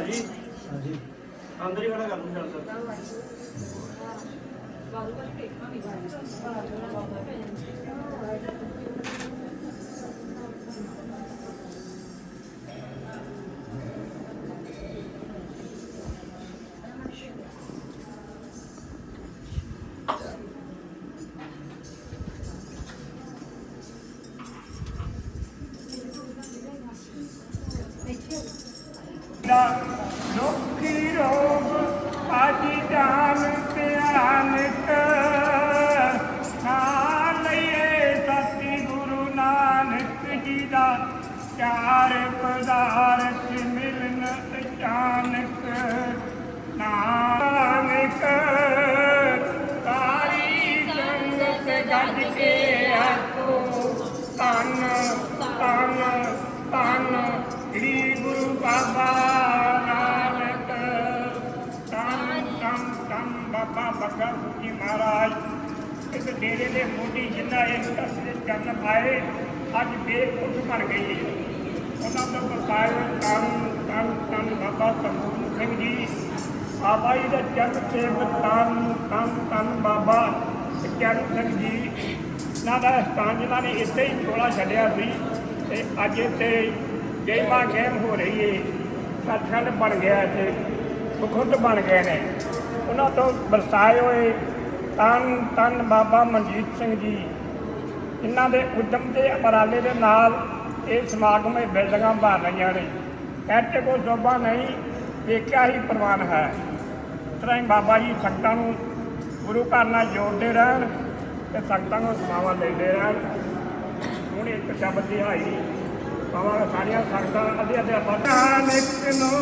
ਭਾਜੀ ਹਾਂਜੀ। ਅੰਦਰ ਹੀ ਖੜਾ ਕਰ ਲੂੰ ਚੱਲ ਸਰ ਬਾਹਰ ਵਾਲੀ ਟੇਕਾਂ ਵੀ ਬਾਹਰ ਵਾਲੀ ਗੱਜ ਕੇ ਆਖੋ ਤਨ ਤਨ ਤਨ ਸ੍ਰੀ ਗੁਰੂ ਬਾਬਾ ਨਾਨਕ। ਤਨ ਤਨ ਤਨ ਬਾਬਾ ਬੱਗਾ ਜੀ ਮਹਾਰਾਜ। ਇਸ ਡੇਰੇ ਦੇ ਮੋਢੀ ਜਿੰਨਾ ਇਹ ਤਸਵੀਰ ਕਰਨ ਪਾਏ, ਅੱਜ ਬੇਖੁਦ ਬਣ ਗਈ ਹੈ ਉਹਨਾਂ ਦਾ ਬਤਾਇਆ ਤਨ ਤਨ ਤਨ ਬਾਬਾ ਸਤਿਗੁਰੂ ਸਿੰਘ ਜੀ। ਬਾਬਾ ਜੀ ਦਾ ਜਨ ਸੇਵਕ ਤਨ ਤਨ ਤਨ ਬਾਬਾ ਚਰਨ ਸਿੰਘ ਜੀ ਇਹਨਾਂ ਦਾ ਸਥਾਨ ਜਿਨ੍ਹਾਂ ਨੇ ਇੱਥੇ ਹੀ ਚੋਲਾ ਛੱਡਿਆ ਸੀ ਤੇ ਅੱਜ ਇੱਥੇ ਗੇਮਾਂ ਗੇਮ ਹੋ ਰਹੀ ਏ। ਸੱਚਖੰਡ ਬਣ ਗਿਆ ਇੱਥੇ ਬਖੁੱਦ ਬਣ ਗਏ ਨੇ। ਉਹਨਾਂ ਤੋਂ ਬਰਸਾਏ ਹੋਏ ਤਨ ਤਨ ਬਾਬਾ ਮਨਜੀਤ ਸਿੰਘ ਜੀ, ਇਹਨਾਂ ਦੇ ਉਦਮ ਤੇ ਉਪਰਾਲੇ ਦੇ ਨਾਲ ਇਹ ਸਮਾਗਮ ਇਹ ਬਿਲਡਿੰਗਾਂ ਬਣ ਰਹੀਆਂ ਨੇ। ਇੱਥੇ ਕੋਈ ਸ਼ੋਭਾ ਨਹੀਂ ਦੇਖਿਆ ਹੀ ਪ੍ਰਵਾਨ ਹੈ। ਇਸ ਤਰ੍ਹਾਂ ਬਾਬਾ ਜੀ ਸੰਗਤਾਂ ਨੂੰ ਗੁਰੂ ਘਰ ਨਾਲ ਜੋੜਦੇ ਰਹਿਣ ਤੇ ਸੰਗਤਾਂ ਨੂੰ ਸਮਾਵਾਂ ਦਿੰਦੇ ਰਹਿਣ। ਹੁਣ ਇੱਕ ਸ਼ਬਦ ਦੀ ਹਾਈ। ਬਾਬਾ ਸਾਰੀਆਂ ਸੰਗਤਾਂ ਅੱਧੇ ਅੱਧੇ ਪਤਾ ਨਿਕ ਨੂੰ।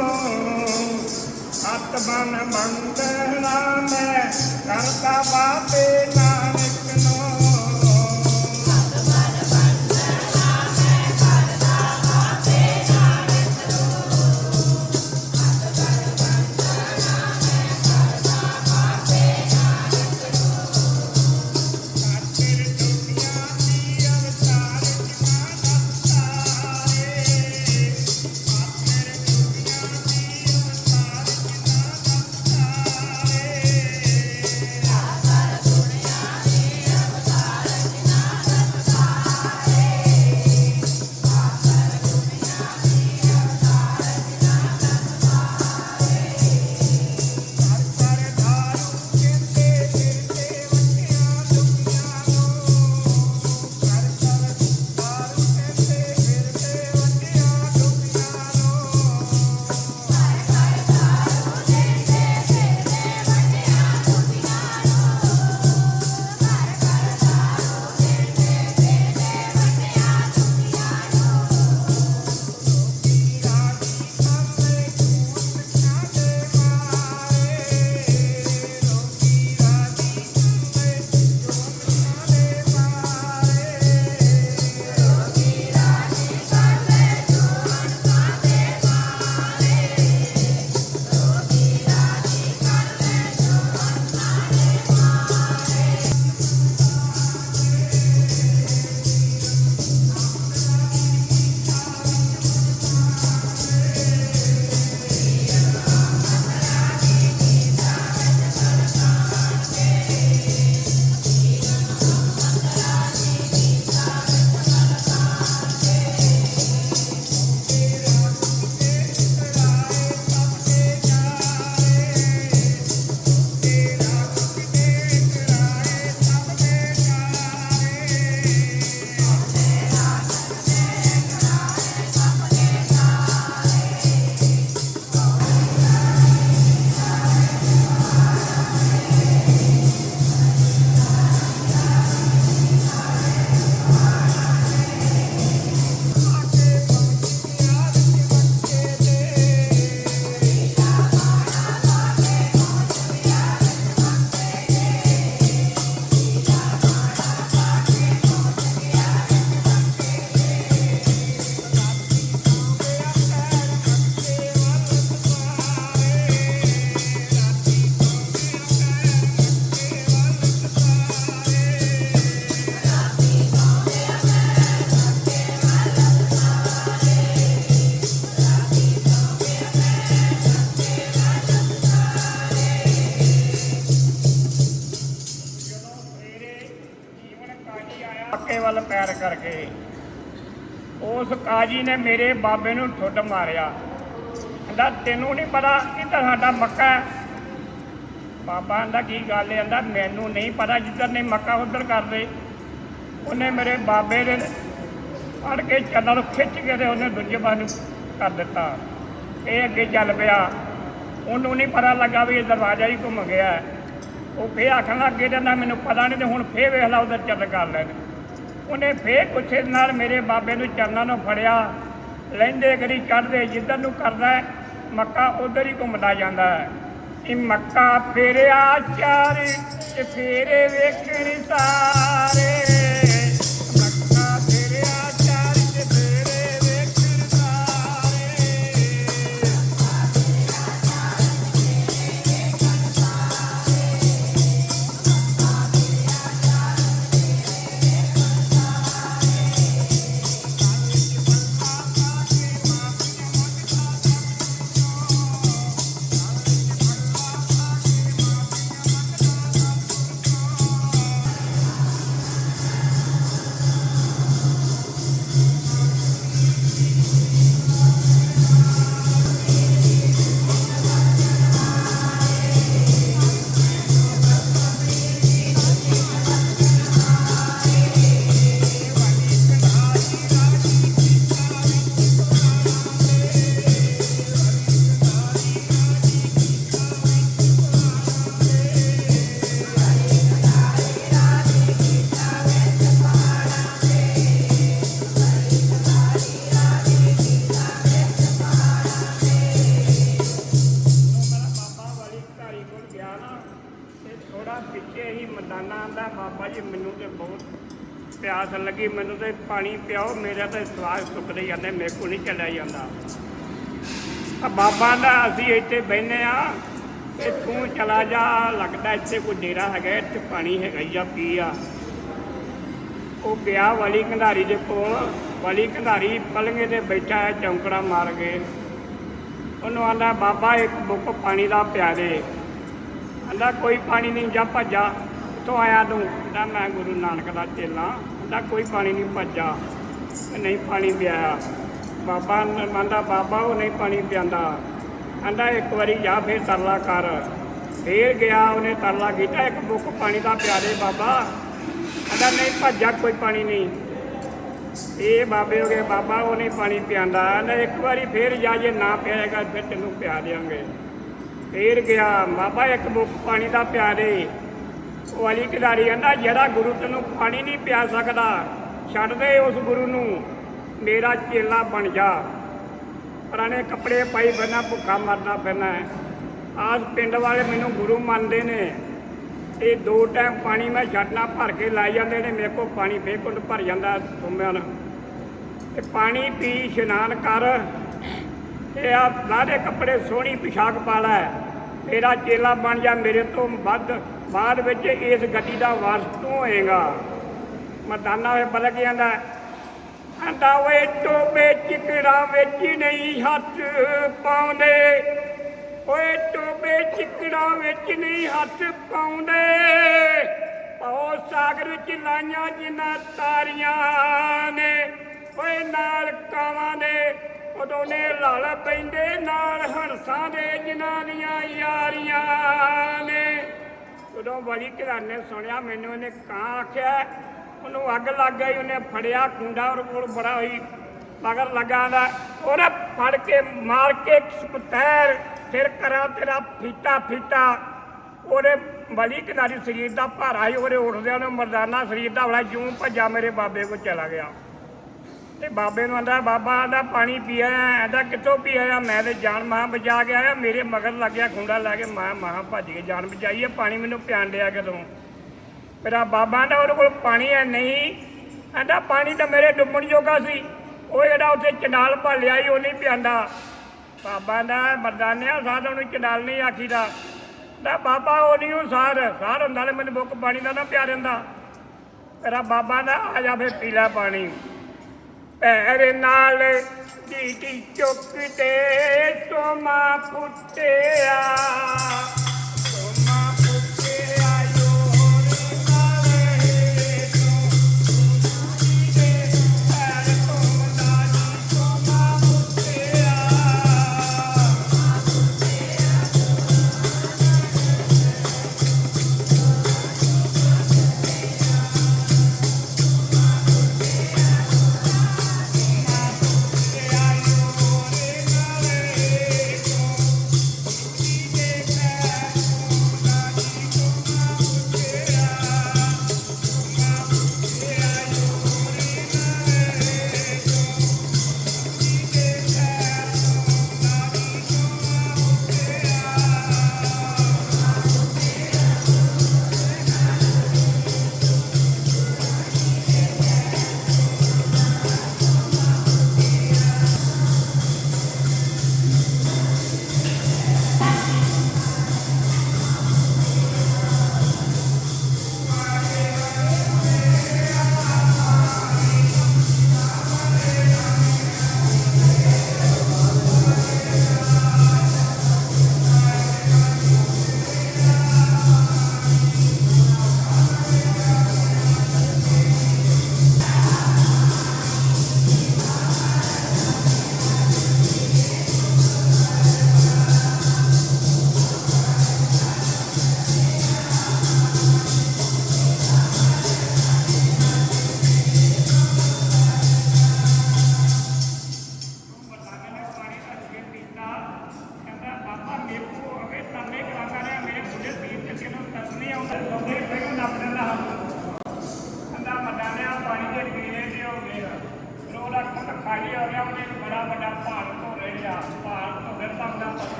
ਹੱਥ ਬਨ ਮੰਦਨਾ ਮੈਂ ਕਰਤਾ ਬਾਪੇ ਨਾਨਕ ਉਸ ਨੇ ਮੇਰੇ ਬਾਬੇ ਨੂੰ ਠੁੱਡ ਮਾਰਿਆ। ਕਹਿੰਦਾ, ਤੈਨੂੰ ਨਹੀਂ ਪਤਾ ਕਿ ਸਾਡਾ ਮੱਕਾ ਬਾਬਾ ਕਹਿੰਦਾ, ਕੀ ਗੱਲ ਹੈ? ਕਹਿੰਦਾ, ਮੈਨੂੰ ਨਹੀਂ ਪਤਾ ਜਿੱਧਰ ਨੇ ਮੱਕਾ, ਉਧਰ ਕਰਦੇ ਉਹਨੇ ਮੇਰੇ ਬਾਬੇ ਦੇ ਫੜ ਕੇ ਚੰਨਾਂ ਨੂੰ ਖਿੱਚ ਕੇ ਤੇ ਉਹਨੇ ਦੂਜੇ ਪਾਸੇ ਨੂੰ ਕਰ ਦਿੱਤਾ। ਇਹ ਅੱਗੇ ਚੱਲ ਪਿਆ। ਉਹਨੂੰ ਨਹੀਂ ਪਤਾ ਲੱਗਾ ਵੀ ਇਹ ਦਰਵਾਜ਼ਾ ਹੀ ਘੁੰਮ ਗਿਆ ਉਹ ਫੇਰ ਆਖਣ ਲੱਗ ਗਿਆ ਕਹਿੰਦਾ, ਮੈਨੂੰ ਪਤਾ ਨਹੀਂ ਤੇ ਹੁਣ ਫੇਰ ਵੇਖ ਲਾ, ਉਧਰ ਚੱਲ ਕਰ ਲੈਣ। ਉਹਨੇ ਫੇਰ ਗੁੱਸੇ ਨਾਲ ਮੇਰੇ ਬਾਬੇ ਨੂੰ ਚਰਨਾਂ ਨੂੰ ਫੜਿਆ। ਲੈਂਦੇ ਕਰੀ ਚੜਦੇ, ਜਿੱਧਰ ਨੂੰ ਕਰਦਾ ਮੱਕਾ ਉਧਰ ਹੀ ਘੁੰਮਦਾ ਜਾਂਦਾ ਹੈ। ਇਹ ਮੱਕਾ ਫੇਰਿਆ ਚਾਰ ਤੇ ਫੇਰੇ ਵੇਖਣ ਸਾਰੇ। ਗਿਆ ਨਾ ਤੇ ਥੋੜਾ ਪਿੱਛੇ ਹੀ ਮਦਾਨਾ ਆਂਦਾ ਬਾਬਾ ਜੀ ਮੈਨੂੰ ਤੇ ਬਹੁਤ ਪਿਆਸ ਲੱਗੀ ਮੈਨੂੰ ਤੇ ਪਾਣੀ ਪਿਆਓ ਮੇਰਾ ਤੇ ਸਵਾਸ ਸੁੱਕਦੇ ਜਾਂਦੇ ਮੇਰੇ ਕੋਲ ਨਹੀਂ ਚੱਲਿਆ ਜਾਂਦਾ ਆ ਬਾਬਾ ਦਾ ਅਸੀਂ ਇੱਥੇ ਬੈਨੇ ਆ ਤੇ ਤੂੰ ਚਲਾ ਜਾ, ਲੱਗਦਾ ਇੱਥੇ ਕੋਈ ਡੇਰਾ ਹੈਗਾ, ਇੱਥੇ ਪਾਣੀ ਹੈਗਾ ਜਾਂ ਪੀ ਆ। ਉਹ ਗਿਆ ਵਾਲੀ ਕੰਧਾਰੀ ਦੇ ਕੋਲ, ਵਾਲੀ ਕੰਧਾਰੀ ਪਲੰਗੇ ਤੇ ਬੈਠਾ ਹੈ, ਚੌਂਕੜਾ ਮਾਰ ਕੇ। ਉਹਨੂੰ ਆਂਦਾ, ਬਾਬਾ, ਇੱਕ ਬੁੱਕ ਪਾਣੀ ਦਾ ਪਿਆ ਕਹਿੰਦਾ ਕੋਈ ਪਾਣੀ ਨਹੀਂ, ਜਾ ਭੱਜਾ ਕਿੱਥੋਂ ਆਇਆ ਤੂੰ, ਕਹਿੰਦਾ ਮੈਂ ਗੁਰੂ ਨਾਨਕ ਦਾ ਚੇਲਾ, ਕਹਿੰਦਾ ਕੋਈ ਪਾਣੀ ਨਹੀਂ ਭੱਜਾ ਨਹੀਂ ਪਾਣੀ ਪਿਆਇਆ। ਬਾਬਾ ਮੰਦਾ ਬਾਬਾ ਉਹ ਨਹੀਂ ਪਾਣੀ ਪਿਆਂਦਾ ਕਹਿੰਦਾ ਇੱਕ ਵਾਰੀ ਜਾ ਫੇਰ ਤਰਲਾ ਕਰ। ਫੇਰ ਗਿਆ, ਉਹਨੇ ਤਰਲਾ ਕੀਤਾ, ਇੱਕ ਬੁੱਕ ਪਾਣੀ ਦਾ ਪਿਆਰੇ ਬਾਬਾ। ਕਹਿੰਦਾ ਨਹੀਂ ਭੱਜਾ, ਕੋਈ ਪਾਣੀ ਨਹੀਂ। ਇਹ ਬਾਬੇ ਹੋ ਗਏ, ਬਾਬਾ ਉਹ ਨਹੀਂ ਪਾਣੀ ਪਿਆਂਦਾ ਨਾ ਇੱਕ ਵਾਰੀ ਫੇਰ ਜਾ, ਜੇ ਨਾ ਪਿਆਏਗਾ, ਫਿਰ ਤੈਨੂੰ ਪਿਆ ਦੇਵਾਂਗੇ ਫੇਰ ਗਿਆ। ਬਾਬਾ ਇੱਕ ਬੁੱਕ ਪਾਣੀ ਦਾ ਪਿਆ ਦੇ ਉਹ ਵਾਲੀ ਖਿਡਾਰੀ ਕਹਿੰਦਾ, ਜਿਹੜਾ ਗੁਰੂ ਤੈਨੂੰ ਪਾਣੀ ਨਹੀਂ ਪਿਆ ਸਕਦਾ, ਛੱਡ ਦੇ ਉਸ ਗੁਰੂ ਨੂੰ। ਮੇਰਾ ਚੇਲਾ ਬਣ ਜਾ। ਪੁਰਾਣੇ ਕੱਪੜੇ ਪਾਈ ਫਿਰਨਾ ਭੁੱਖਾ ਮਰਨਾ ਫਿਰਨਾ ਆਸ ਪਿੰਡ ਵਾਲੇ ਮੈਨੂੰ ਗੁਰੂ ਮੰਨਦੇ ਨੇ। ਇਹ ਦੋ ਟਾਈਮ ਪਾਣੀ ਮੈਂ ਛੱਡਣਾ ਭਰ ਕੇ ਲਾਈ ਜਾਂਦੇ ਨੇ, ਮੇਰੇ ਕੋਲ ਪਾਣੀ ਫੇਰ ਕੁੰਡ ਭਰ ਜਾਂਦਾ ਸੁਮਿਆਂ ਨਾਲ ਤੇ ਪਾਣੀ ਪੀ, ਇਸ਼ਨਾਨ ਕਰ। ਤੇ ਆ ਲਾਦੇ ਕੱਪੜੇ ਸੋਹਣੀ ਪਿਸ਼ਾਕ ਪਾ ਲੈ ਮੇਰਾ ਚੇਲਾ ਬਣ ਜਾ ਮੇਰੇ ਤੋਂ ਵੱਧ, ਬਾਅਦ ਵਿੱਚ ਇਸ ਗੱਡੀ ਦਾ ਵਾਰਸ ਤੂੰ ਹੋਏਗਾ। ਮਰਦਾਨਾ ਹੋਏ ਬਲਕ ਜਾਂਦਾ ਆਂਦਾ ਓਏ ਟੋਬੇ ਚਿਕੜਾ ਵਿੱਚ ਨਹੀਂ ਹੱਥ ਪਾਉਂਦੇ। ਓਏ ਟੋਬੇ ਚਿਕੜਾ ਵਿੱਚ ਨਹੀਂ ਹੱਥ ਪਾਉਂਦੇ। ਪਾਓ ਸਾਗਰ ਵਿੱਚ ਲਾਈਆਂ ਜਿਨ੍ਹਾਂ ਤਾਰੀਆਂ ਨੇ, ਓਏ ਨਾਲ ਕਾਵਾਂ ਦੇ ਉਦੋਂ ਨੇ ਲਾਲ ਪੈਂਦੇ ਨਾਲ ਹੰਸਾਂ ਦੇ ਜਿਨ੍ਹਾਂ ਦੀਆਂ ਯਾਰੀਆਂ ਨੇ। ਉਦੋਂ ਬੜੀ ਘਰਾਨੇ ਸੁਣਿਆ, ਮੈਨੂੰ ਇਹਨੇ ਕਾਂ ਆਖਿਆ, ਉਹਨੂੰ ਅੱਗ ਲੱਗ ਗਈ, ਉਹਨੇ ਫੜਿਆ ਕੁੰਡਾ ਔਰ ਕੋਲ ਬੜਾ ਹੋਈ ਮਗਰ ਲਗਾ ਦਾ। ਉਹਨੇ ਫੜ ਕੇ ਮਾਰ ਕੇ ਸਪਤੈਰ ਫਿਰ ਕਰਾਂ ਤੇਰਾ ਫੀਤਾ ਫੀਤਾ। ਉਹਦੇ ਬਲੀ ਕਿਨਾਰੀ ਸਰੀਰ ਦਾ ਭਾਰਾ ਹੀ ਉਹਦੇ ਉੱਠਦਿਆਂ ਉਹਨੇ ਮਰਦਾਨਾ ਸਰੀਰ ਦਾ ਬੜਾ ਜੂੰ ਭੱਜਾ ਮੇਰੇ ਬਾਬੇ ਕੋਲ ਚਲਾ ਗਿਆ। ਤੇ ਬਾਬੇ ਨੂੰ ਆਂਦਾ, ਬਾਬਾ, ਆਂਦਾ ਪਾਣੀ ਪੀਆ ਆਂਦਾ ਕਿੱਥੋਂ ਪੀ ਆਇਆ ਮੈਂ ਤੇ ਜਾਨ ਮਾਂ ਬਚਾ ਕੇ ਆਇਆ, ਮੇਰੇ ਮਗਰ ਲੱਗ ਗਿਆ ਖੁੰਡਾ ਲਾ ਕੇ, ਮਾਂ ਮਾਂ ਭੱਜ ਕੇ ਜਾਨ ਬਚਾਈ ਹੈ ਪਾਣੀ ਮੈਨੂੰ ਪਿਆਣ ਲਿਆ ਕਦੋਂ ਮੇਰਾ ਬਾਬਾ ਦਾ ਉਹਦੇ ਕੋਲ ਪਾਣੀ ਹੈ ਨਹੀਂ। ਆਂਦਾ, ਪਾਣੀ ਤਾਂ ਮੇਰੇ ਡੁੱਬਣ ਜੋਗਾ ਸੀ। ਉਹ ਜਿਹੜਾ ਉੱਥੇ ਚੰਡਾਲ ਭਾਲਿਆ ਹੀ ਉਹ ਨਹੀਂ ਪਿਆਂਦਾ। ਬਾਬਾ ਦਾ ਮਰਦਾਨਿਆ ਸਾਧ ਉਹਨੂੰ ਚੰਡਾਲ ਨਹੀਂ ਆਖੀਦਾ। ਦਾ ਬਾਬਾ, ਉਹ ਨਹੀਂ ਉਹ ਸਾਰ ਸਾਰ ਹੁੰਦਾ ਮੈਨੂੰ ਬੁੱਕ ਪਾਣੀ ਦਾ ਨਾ ਪਿਆ ਦਿੰਦਾ ਮੇਰਾ ਬਾਬਾ ਦਾ ਆ ਜਾ ਫੇ ਪੀ ਲੈ ਪਾਣੀ। ਪੈਰ ਨਾਲ ਢੀਟੀ ਚੁੱਕਦੇ ਤੋਮਾ ਫੁੱਟਿਆ।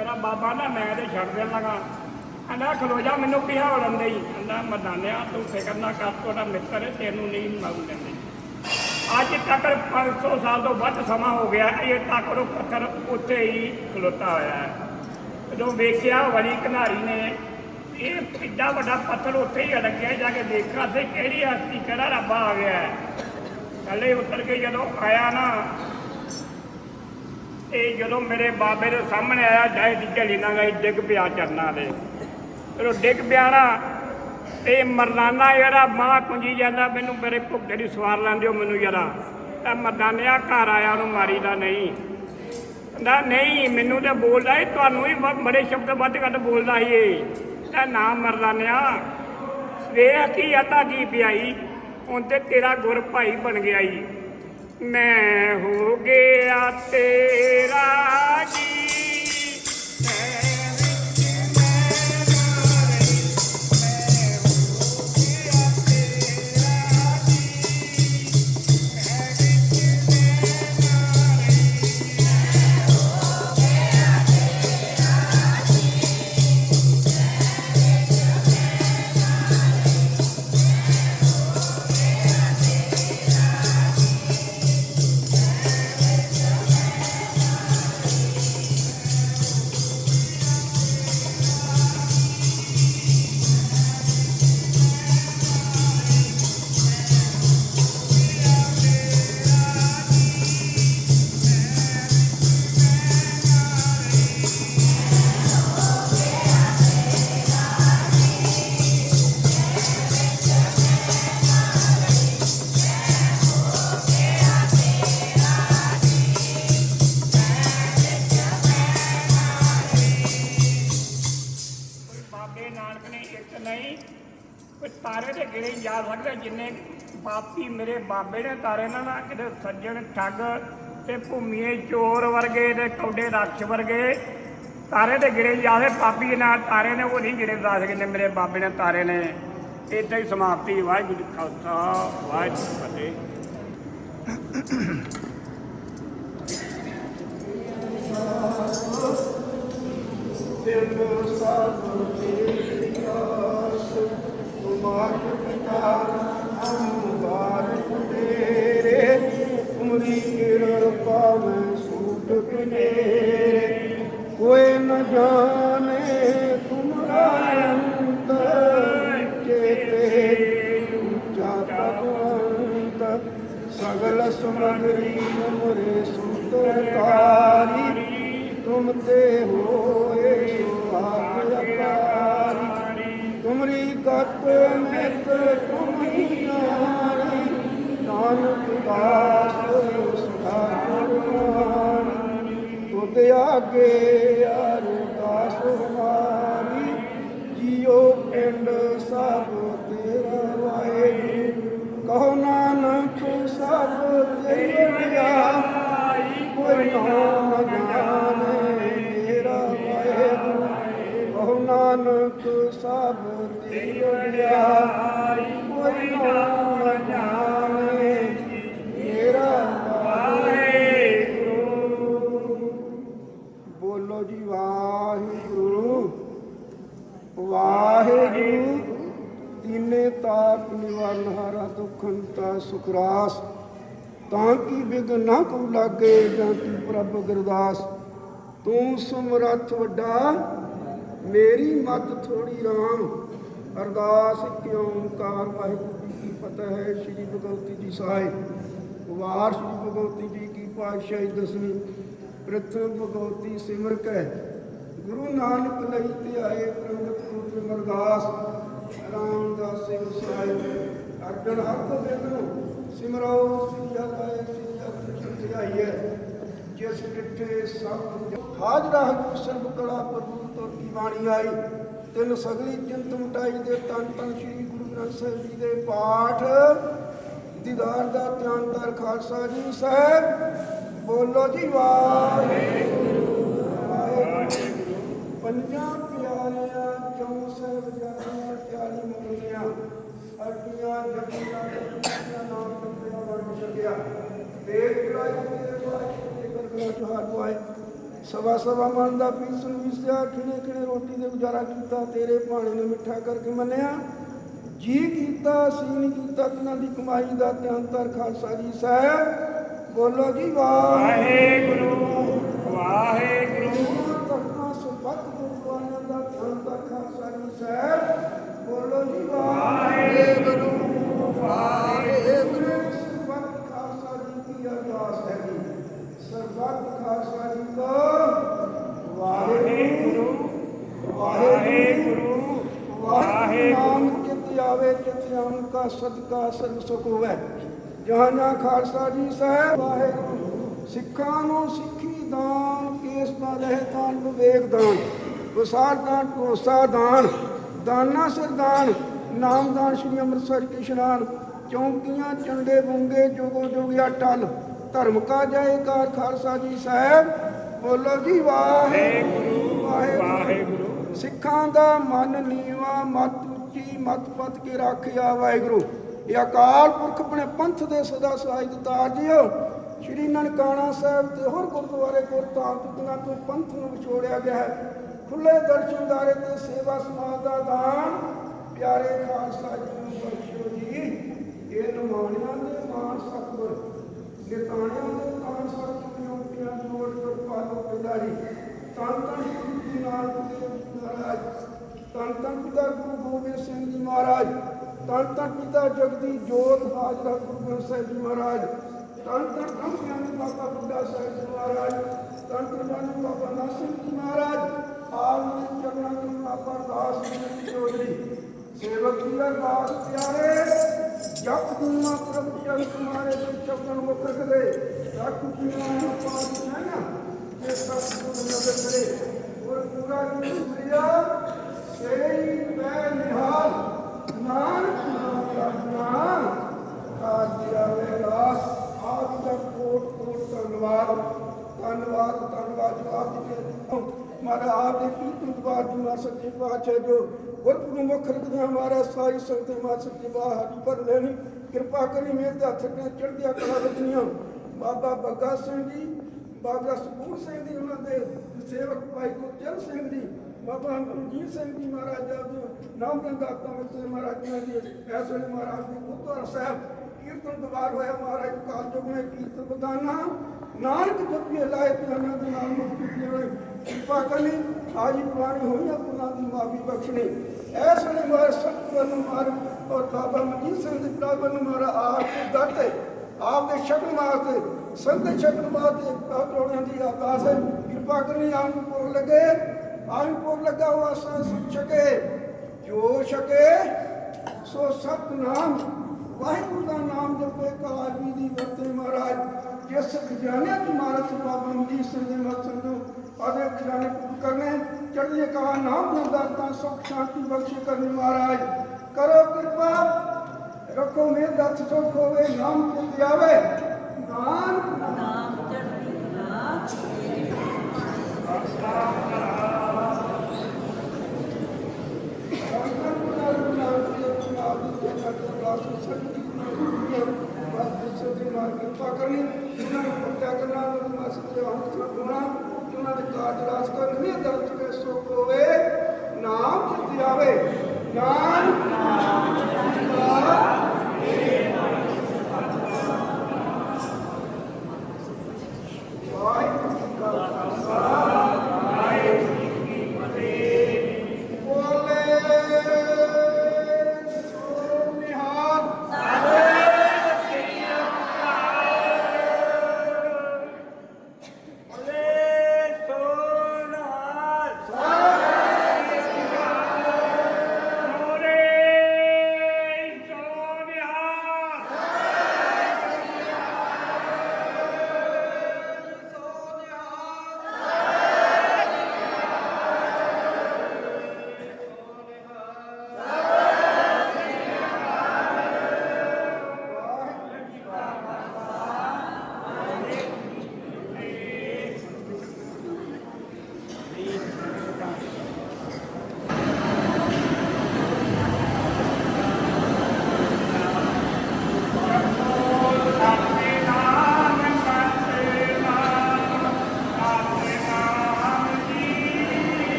ਮੇਰਾ ਬਾਬਾ, ਨਾ ਮੈਂ ਤੇ ਛੱਡ ਦੇਣ ਲਗਾ ਕਹਿੰਦਾ, ਖਲੋ ਜਾ, ਮੈਨੂੰ ਕਿਹਾ ਹੋ ਲੰਦੇ ਹੀ ਮਦਾਨਿਆ ਤੂੰ ਫਿਕਰ ਨਾ ਕਰ, ਤੁਹਾਡਾ ਮਿੱਤਰ ਹੈ ਤੈਨੂੰ ਨਹੀਂ ਮਾਰੂ ਲੈਂਦੇ ਅੱਜ ਤੱਕ 500 ਸਾਲ ਤੋਂ ਵੱਧ ਸਮਾਂ ਹੋ ਗਿਆ, ਇਹ ਤੱਕ ਉਹ ਪੱਥਰ ਉੱਥੇ ਹੀ ਖਲੋਤਾ ਹੋਇਆ ਹੈ। ਜਦੋਂ ਵੇਖਿਆ, ਵਲੀ ਘਨਾਰੀ ਨੇ, ਇਹ ਇੱਡਾ ਵੱਡਾ ਪੱਥਰ ਉੱਥੇ ਹੀ ਅੜਕਿਆ ਜਾ ਕੇ ਦੇਖਾ ਤੇ ਕਿਹੜੀ ਹਸਤੀ, ਕਿਹੜਾ ਰੱਬਾ ਆ ਗਿਆ ਹੈ। ਥੱਲੇ ਉਤਰ ਕੇ ਜਦੋਂ ਆਇਆ ਨਾ ਇਹ ਜਦੋਂ ਮੇਰੇ ਬਾਬੇ ਦੇ ਸਾਹਮਣੇ ਆਇਆ ਜਾਇ ਦੀ ਝਲੀ ਨਾ ਗਈ ਡਿੱਗ ਪਿਆ ਚਰਨਾਂ ਦੇ। ਜਦੋਂ ਡਿੱਗ ਪਿਆ ਨਾ, ਇਹ ਮਰਦਾਨਾ ਜਿਹੜਾ ਮਾਂ ਕੁੰਜੀ ਜਾਂਦਾ, ਮੈਨੂੰ ਮੇਰੇ ਭੁੱਖੇ ਦੀ ਸਵਾਰ ਲੈਂਦੇ ਹੋ ਮੈਨੂੰ ਜਰਾ। ਤਾਂ ਮਰਦਾਨਿਆ ਘਰ ਆਇਆ, ਉਹਨੂੰ ਮਾਰੀਦਾ ਨਹੀਂ। ਕਹਿੰਦਾ, ਨਹੀਂ, ਮੈਨੂੰ ਤਾਂ ਬੋਲਦਾ ਏ ਤੁਹਾਨੂੰ ਹੀ ਬੜੇ ਸ਼ਬਦ ਵੱਧ ਘੱਟ ਬੋਲਦਾ ਸੀ ਇਹ। ਤਾਂ ਨਾਮ ਮਰਦਾਨਿਆ, ਸਵੇਰ ਕੀ ਆਤਾ ਜੀ ਪਿਆਈ, ਹੁਣ ਤੇ ਤੇਰਾ ਗੁਰ ਭਾਈ ਬਣ ਗਿਆ ਈ। ਮੈਂ ਹੋ ਗਿਆ ਤੇਰਾ ਜੀ। ਪਾਪੀ ਮੇਰੇ ਬਾਬੇ ਨੇ ਤਾਰੇ ਨਾ ਨਾ ਕਿਤੇ ਸੱਜਣ ਠੱਗ ਤੇ ਭੂਮੀਏ ਚੋਰ ਵਰਗੇ ਤੇ ਕੌਡੇ ਰਾਖਸ਼ ਵਰਗੇ। ਤਾਰੇ ਦੇ ਗਿਣੇ ਜਾਦੇ ਪਾਪੀ ਨਾਲ ਤਾਰੇ ਨੇ, ਉਹ ਨਹੀਂ ਗਿਰੇ ਦੱਸ ਕਿੰਨੇ ਮੇਰੇ ਬਾਬੇ ਨੇ ਤਾਰੇ ਨੇ। ਇੱਥੇ ਹੀ ਸਮਾਪਤੀ। ਵਾਹਿਗੁਰੂ ਜੀ ਖਾਲਸਾ, ਵਾਹਿਗੁਰੂ ਜੀ ਕੀ ਫਤਿਹ। ਤਿੰਨ ਸਭ ਤੇਰੀ ਤੁਮਾਰ ਪਿਤਾ ਅਮੁਬਾਰਕ ਤੇਰੇ ਤੁਮਰੀ ਕਿਰਪਾ ਮੈਂ ਸੂਟ ਕਨੇਰੇ ਨਾਨਕ ਸਭ ਤੇਰਾ ਕੋਈ ਨਾਮ ਜਾਣੇ, ਮੇਰਾ ਵਾਹਿਗੁਰੂ। ਬੋਲੋ ਜੀ ਵਾਹਿਗੁਰੂ। ਵਾਹਿਗੁਰੂ, ਤੀਨੇ ਤਾਪ ਨਿਵਾਰਨ ਹਾਰਾ ਦੁਖੰਤਾ ਸੁਖਰਾਸ ਤਾਂ ਕੀ ਵਿਗਨ ਨਾ ਕੋ ਲਾਗੇ ਜਾਂ ਕੀ ਪ੍ਰਭ ਗੁਰਦਾਸ। ਤੂੰ ਸਮਰੱਥ ਵੱਡਾ ਮੇਰੀ ਮਤ ਥੋੜੀ ਰਾਮ। ਅਰਦਾਸ ਕਿਉਂ ਓੰਕਾਰ ਵਾਹਿਗੁਰੂ ਜੀ ਕੀ ਫਤਿਹ ਹੈ, ਸ੍ਰੀ ਭਗਵਤੀ ਜੀ ਸਾਹਿਬ ਵਾਰ ਸ੍ਰੀ ਭਗਵਤੀ ਜੀ ਕੀ ਪਾਤਸ਼ਾਹੀ ਦਸਵੀਂ। ਪ੍ਰਥਮ ਭਗਵਤੀ ਸਿਮਰ ਕੈ ਗੁਰੂ ਨਾਨਕ ਲਈ ਤੇ ਆਏ ਪ੍ਰਗਟ ਪੁੱਤਰ ਰਾਮਦਾਸ ਸਿੰਘ ਸਾਹਿਬ ਅਰਜਨ ਹੱਥ ਦੇਵੋ ਸਿਮਰੋ ਸਿਆ ਪਾਏ ਸਿਆ ਸਿੱਧ ਜਿਸ ਡਿਠੇ ਸਭ ਹਾਜ਼ਰਾ ਹਜੂਰ ਸਰਬ ਕਲਾ ਪ੍ਰਭੂ ਤੁਰ ਕੀ ਬਾਣੀ ਆਈ। ਤਿੰਨ ਸਗਲੀ ਚਿੰਤ ਮਟਾਈ ਦੇ ਤਨ ਤਨ ਸ੍ਰੀ ਗੁਰੂ ਗ੍ਰੰਥ ਸਾਹਿਬ ਜੀ ਦੇ ਪਾਠ। ਦੀਦਾਰ ਦਾ ਧਿਆਨ ਦਰ ਖਾਲਸਾ ਜੀ ਸਾਹਿਬ। ਬੋਲੋ ਜੀ, ਵਾਹਿਗੁਰੂ। ਪੰਜਾਂ ਪਿਆਰਿਆਂ, ਚੌਂ ਸਾਹਿਬਜ਼ਾਦਿਆਂ ਚਾਲੀ ਮੁਗਲਿਆਂ ਅਰਪੀਆਂ, ਜਪੀਆਂ ਜਪੀਆਂ ਨਾਮ ਜਪਿਆ ਵਰਗ ਛਕਿਆ ਦੇਖ ਚੜਾਈ ਤੇ ਬਾਈ ਤੇ ਕਰਨਾ ਤੁਹਾਰ ਪਾਏ ਸਵਾ ਸਵਾ ਮਨ ਦਾ ਪੀਸਣ ਵਿਸਿਆ ਖਿਣੇ ਖਿਣੇ ਰੋਟੀ ਦੇ ਗੁਜ਼ਾਰਾ ਕੀਤਾ, ਤੇਰੇ ਭਾਣੇ ਨੂੰ ਮਿੱਠਾ ਕਰਕੇ ਮੰਨਿਆ। ਜੀ ਕੀਤਾ, ਸੀ ਨਹੀਂ ਕੀਤਾ ਕਿਨਾਂ ਦੀ ਕਮਾਈ ਦਾ ਧਿਆਨ ਤਰ ਖਾਲਸਾ ਜੀ ਸਾਹਿਬ। ਬੋਲੋ ਜੀ ਵਾਹਿਗੁਰੂ ਵਾਹਿਗੁਰੂ ਤਖਤਾਂ ਸੁਭਤ ਗੁਰਦੁਆਰਿਆਂ ਦਾ ਧਿਆਨ ਤਰ ਖਾਲਸਾ ਜੀ ਸਾਹਿਬ ਬੋਲੋ ਜੀ ਵਾਹਿਗੁਰੂ ਵਾਹਿਗੁਰੂ ਸਰਬੱਤ ਖਾਲਸਾ ਜੀ ਕੀ ਅਰਦਾਸ ਹੈ ਜੀ ਸਰਬੱਤ ਖਾਲਸਾ ਜੀ ਕੋ ਵਾਹਿਗੁਰੂ ਵਾਹਿਗੁਰੂ ਵਾਹਿਗੁਰੂ ਨਾਮ ਚਿਤ ਆਵੇ ਚਿਤ ਆਮ ਕਾ ਸਦਕਾ ਸਰਬ ਸੁਖ ਹੋਵੇ। ਜਹਾਨਾ ਖਾਲਸਾ ਜੀ ਸਾਹਿਬ ਵਾਹਿਗੁਰੂ ਸਿੱਖਾਂ ਨੂੰ ਸਿੱਖੀ ਦਾਨ ਕੇਸ ਦਾ ਰਹਿ ਦਾਨ ਵਿਵੇਕ ਦਾਨ ਵਿਸਾਰ ਦਾਨ ਭਰੋਸਾ ਦਾਨ ਦਾਨਾ ਸਰਦਾਨ ਨਾਮਦਾਨ ਸ਼੍ਰੀ ਅੰਮ੍ਰਿਤਸਰ ਕੀ ਇਸ਼ਨਾਨ ਚੌਂਕੀਆਂ ਚੰਡੇ ਬੁੰਗੇ ਜੋਗੋ ਜੋਗਿਆ ਟਲ ਧਰਮ ਕਾ ਜੈਕਾਰ ਖਾਲਸਾ ਜੀ ਸਾਹਿਬ ਬੋਲੋ ਜੀ ਵਾਹਿਗੁਰੂ ਵਾਹਿਗੁਰੂ। ਸਿੱਖਾਂ ਦਾ ਮਨ ਨੀਵਾ ਮਤ ਉੱਚੀ ਮਤ ਪਤ ਕੇ ਰੱਖਿਆ ਵਾਹਿਗੁਰੂ? ਇਹ ਅਕਾਲ ਪੁਰਖ ਆਪਣੇ ਪੰਥ ਦੇ ਸਦਾ ਸਹਾਇ ਦਿੱਤਾ ਜੀਓ ਸ਼੍ਰੀ ਨਨਕਾਣਾ ਸਾਹਿਬ ਤੇ ਹੋਰ ਗੁਰਦੁਆਰੇ ਗੁਰਤਾਂ ਤੁਕਨਾ ਤੋਂ ਪੰਥ ਨੂੰ ਵਿਛੋੜਿਆ ਗਿਆ ਹੈ ਖੁੱਲੇ ਦਰਸ਼ਨਦਾਰੇ ਤੇ ਸੇਵਾ ਸਮਾਜ ਦਾ ਦਾਨ। ਪਿਆਰੇ ਖਾਲਸਾ ਜੀ ਨੂੰ ਬਖਸ਼ੋ ਜੀ। ਇਹ ਨਿਮਾਣਿਆਂ ਦੇ ਮਾਨ ਸਤਿਗੁਰ, ਨਿਤਾਣਿਆਂ ਦੇ ਤਾਨ ਸਤਿਗੁਰ ਯੋਗੀਆਂ ਜੋੜ ਕਰ ਪਾਲੋ ਪਿਤਾ ਜੀ ਤਨ ਤਨ ਸ੍ਰੀ ਗੁਰੂ ਨਾਨਕ ਦੇਵ ਜੀ ਮਹਾਰਾਜ ਤਨ ਤਨ ਪਿਤਾ ਗੁਰੂ ਗੋਬਿੰਦ ਸਿੰਘ ਜੀ ਮਹਾਰਾਜ ਤਨ ਤਨ ਪਿਤਾ ਜਗਦੀ ਜੋਤ ਹਾਜ਼ਰਾ ਗੁਰੂ ਗ੍ਰੰਥ ਸਾਹਿਬ ਜੀ ਮਹਾਰਾਜ ਤਨ ਤਨ ਬ੍ਰਹਮ ਗਿਆਨੀ ਬਾਬਾ ਬੁੱਢਾ ਸਾਹਿਬ ਜੀ ਮਹਾਰਾਜ ਤਨ ਤਨ ਬਾਬਾ ਬਾਬਾ ਨਾਸਿਕ ਜੀ ਮਹਾਰਾਜ ਆਪ ਨੇ ਚਰਨਾਂ ਤੋਂ ਬਾਬਾ ਦਾਸ ਜੀ ਚੌਧਰੀ ਸੇਵਕ ਜੀ ਅਰਦਾਸ ਪਿਆਰੇ ਜਪ ਦੁਨਾ ਪ੍ਰਭ ਚਰਨ ਤੁਮਾਰੇ ਤੇ ਸ਼ਬਦਨ ਮੁਖ ਰਖਦੇ ਰੱਖ ਜੀਵਾਂ ਪਾਸ ਨਾ ਇਹ ਸਭ ਨੂੰ ਨਜ਼ਰ ਕਰੇ ਔਰ ਪੂਰਾ ਜੀ ਸੁਰਿਆ ਸੇਈ ਮੈਂ ਨਿਹਾਲ, ਨਾਨਕ ਨਾਮ ਕਰਨਾ ਆਜਿਆ ਵੇਲਾਸ ਆਪ ਦਾ ਕੋਟ ਕੋਟ ਧੰਨਵਾਦ। ਧੰਨਵਾਦ ਧੰਨਵਾਦ, ਆਪ ਜੀ ਦੇ ਮਾਰਾ ਆਪ ਦੇ ਕੀਰਤਨ ਦਵਾਰ ਜੀ ਸੱਚੇ ਪਾਤਸ਼ਾਹ ਜੋ। ਗੁਰਪੁਰ ਮੁਖ ਰਖਦੇ ਹਮਾਰਾ ਸਾਈ ਸੰਗਤ ਮਾ ਸੱਚੇ ਬਾਹਰੀ ਪਰ ਲੈਣੀ। ਕਿਰਪਾ ਕਰੀ ਮੇਰੇ ਦੇ ਹੱਥ ਤੇ ਚੜ੍ਹਦੀਆਂ ਕਲਾ ਰਚਨੀਆਂ ਬਾਬਾ ਬੱਗਾ ਸਿੰਘ ਜੀ, ਬਾਬਾ ਸਪੂਰ ਸਿੰਘ ਜੀ ਉਹਨਾਂ ਦੇ ਸੇਵਕ ਭਾਈ ਗੁਰਚਰਨ ਸਿੰਘ ਜੀ। ਬਾਬਾ ਰਣਜੀਤ ਸਿੰਘ ਜੀ ਮਹਾਰਾਜ ਜੀ ਨਾਮ ਦੇ ਦਾਤਾ ਮਸਤੇ ਮਹਾਰਾਜ ਜੀ ਇਸ ਵੇਲੇ ਮਹਾਰਾਜ ਦੀ ਗੁਰਦੁਆਰਾ ਸਾਹਿਬ ਕੀਰਤਨ ਦਵਾਰ ਹੋਇਆ। ਮਹਾਰਾਜ ਕਾਲ ਜੁਗ ਨੇ ਕੀਰਤਨ ਬਦਾਨਾ। ਨਾਨਕ ਜਪੀਏ ਲਾਏ ਤੇ ਉਹਨਾਂ ਦੇ ਨਾਮ ਮੁਕਤੀ ਦੇਵੇ ਕਿਰਪਾ ਕਰੀ ਆਜੀ ਪੁਰਾਣੀ ਹੋਈਆਂ ਗੁਨਾਹ ਦੀ ਮਾਫੀ ਬਖਸ਼ਣੀ। ਐਸ ਵੇਲੇ ਮਾਰੇ ਸਤਿ ਨੂੰ ਮਾਰ ਔਰ ਬਾਬਾ ਮਨਜੀਤ ਸਿੰਘ ਦੇ ਪ੍ਰਾਪਤ ਨੂੰ ਮਾਰਾ ਆਪ ਦੇ ਦਰ ਆਪ ਦੇ ਸ਼ਕਲ ਮਾਰਤੇ ਸੰਤ ਸ਼ਕਲ ਮਾਰਤੇ ਆਪ ਰੋਣਾਂ ਦੀ ਆਕਾਸ਼ ਹੈ। ਕਿਰਪਾ ਕਰੀ ਆਪ ਨੂੰ ਭੋਗ ਲੱਗੇ ਆਪ ਨੂੰ ਭੋਗ ਲੱਗਾ ਹੋਆ ਸਾ ਛਕੇ, ਜੋ ਛਕੇ, ਸੋ ਸਤਨਾਮ ਵਾਹਿਗੁਰੂ ਦਾ ਨਾਮ ਜਪੇ ਕਾਲੀ ਦੀ ਵਰਤੇ ਮਹਾਰਾਜ, ਜਿਸ ਖਜ਼ਾਨੇ ਦੀ ਮਾਰਤ ਬਾਬਾ ਮਜੀਦ ਸਿੰਘ ਦੇ ਮਕਸਦ ਨੂੰ ਆਦੇ ਖਜ਼ਾਨੇ ਪੂਰ ਕਰਨੇ, ਚੜ੍ਹਦੀ ਕਲਾ ਨਾਮ ਦਾ ਦਾਤਾ ਸੁਖ, ਸ਼ਾਂਤੀ ਬਖਸ਼ੇ ਕਰਨੀ ਮਹਾਰਾਜ। ਕਰੋ ਕਿਰਪਾ, ਰੱਖੋ ਮੇਰੇ ਦਾ ਸੁਖ ਹੋਵੇ, ਨਾਮ ਤੇ ਆਵੇ ਨਾਨਕ ਨਾਮ। ਕਿਰਪਾ ਕਰਨੀ ਜਿਹਨਾਂ ਨੂੰ ਪੋਚਾ ਕਰਨਾ ਉਹਨਾਂ ਨੂੰ ਮੈਸੇਜ ਉਹਨਾਂ ਦੇ ਚੜ੍ਹਦੀ ਕਲਾ ਨਾਮ